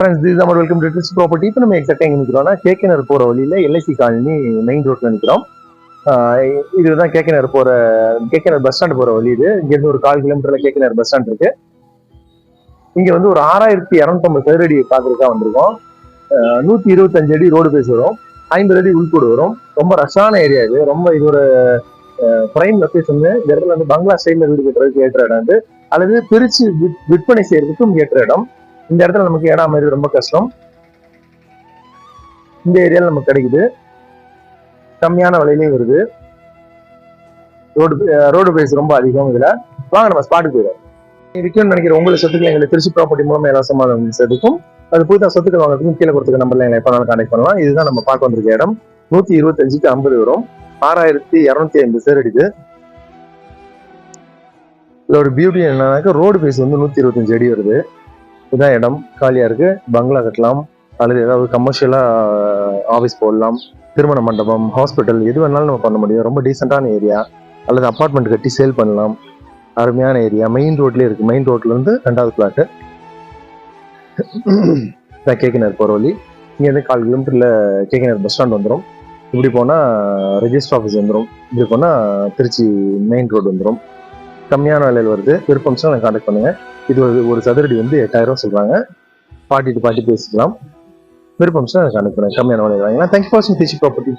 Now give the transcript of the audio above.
Friends this is welcome to Trichy property இப்போ நம்ம எக்ஸாக்டாக எங்கே நிற்கிறோம்னா கேகேனர் போகிற வழியில் எல்ஐசி காலனி மெயின் ரோட்டில் நிற்கிறோம் இதுதான் கேகேனர் போகிற கேகேனர் பஸ் ஸ்டாண்ட் போகிற வழி இது. இங்கேருந்து ஒரு கால் கிலோமீட்டரில் கேகேனர் பஸ் ஸ்டாண்ட் இருக்கு. இங்கே வந்து ஒரு ஆறாயிரத்தி இரநூத்தம்பது சதுரடி பார்க்குறதுக்காக வந்திருக்கோம். நூத்தி நூற்றி இருபத்தஞ்சு அடி ரோடு பேஸ் வரும். ஐம்பது அடி உள்கூடு வரும். ரொம்ப ரஷ்ஷான ஏரியா இது. ரொம்ப இது ஒரு பிரைம் லொக்கேஷன் இந்த இடத்துல வந்து பங்களா ஸ்டைலில் வீடு கட்டுறதுக்கு ஏற்ற இடம் வந்து அல்லது பிரித்து விற்பனை செய்யறதுக்கும் ஏற்ற இடம். இந்த இடத்துல நமக்கு இடம் அமைது ரொம்ப கஷ்டம். இந்த ஏரியால நமக்கு கிடைக்குது. கம்மியான விலையிலையும் வருது. ரோடு ரோடு பிரைஸ் ரொம்ப அதிகம் இதுல. வாங்க நம்ம ஸ்பாட்டுக்கு போயிடும் விற்கணும்னு நினைக்கிற உங்களை சொத்துக்கள் எங்களை திருச்சி ப்ராப்பர்ட்டி மூலமா இலவசமாக செதுக்கும் அது புதுதாக சொத்துக்கள் வாங்குறதுக்கும் கீழே கொடுத்துக்க நம்பர்ல எங்களை எப்போ கான்டெக்ட் பண்ணலாம். இதுதான் நம்ம பார்க்க வந்திருக்க இடம். நூத்தி இருபத்தஞ்சுக்கு ஐம்பது வரும். ஆறாயிரத்தி இரநூத்தி ஐம்பது சேர் அடிக்குது இதோட பியூட்டி என்னன்னாக்கா ரோடு பேஸ் வந்து நூத்தி இருபத்தஞ்சு அடி வருது. இதான் இடம். காலியா இருக்கு. பங்களா கட்டலாம். அல்லது ஏதாவது கமர்ஷியலா ஆஃபீஸ் போடலாம். திருமண மண்டபம் ஹாஸ்பிட்டல் எது வேணாலும் நம்ம பண்ண முடியும். ரொம்ப டீசெண்டான ஏரியா அல்லது அப்பார்ட்மெண்ட் கட்டி சேல் பண்ணலாம். அருமையான ஏரியா மெயின் ரோட்லேயே இருக்கு. மெயின் ரோட்ல இருந்து ரெண்டாவது பிளாட் கேக்கினர் போற வழி. இங்கேருந்து கால் கிலோமீட்டரில் கேக்கினார் பஸ் ஸ்டாண்ட் வந்துடும் இப்படி போனால் ரெஜிஸ்டர் ஆஃபீஸ் வந்துடும் இப்படி போனால் திருச்சி மெயின் ரோடு வந்துடும் கம்மியான விலையில் வருது. விருப்பம்ஸ்னா நான் கான்டாக்ட் பண்ணுங்க. இது ஒரு ஒரு சதுரடி வந்து எட்டாயிரம் ரூபா சொல்றாங்க. பாட்டி டு பாட்டி பேசிக்கலாம். விருப்பம்ஸ்னா நான் கான்டாக்ட் பண்ணுங்கள் கம்மியான விலையில் வாங்கலாம் தேங்க்யூ ஃபார் திருச்சி ப்ராப்பர்ட்டி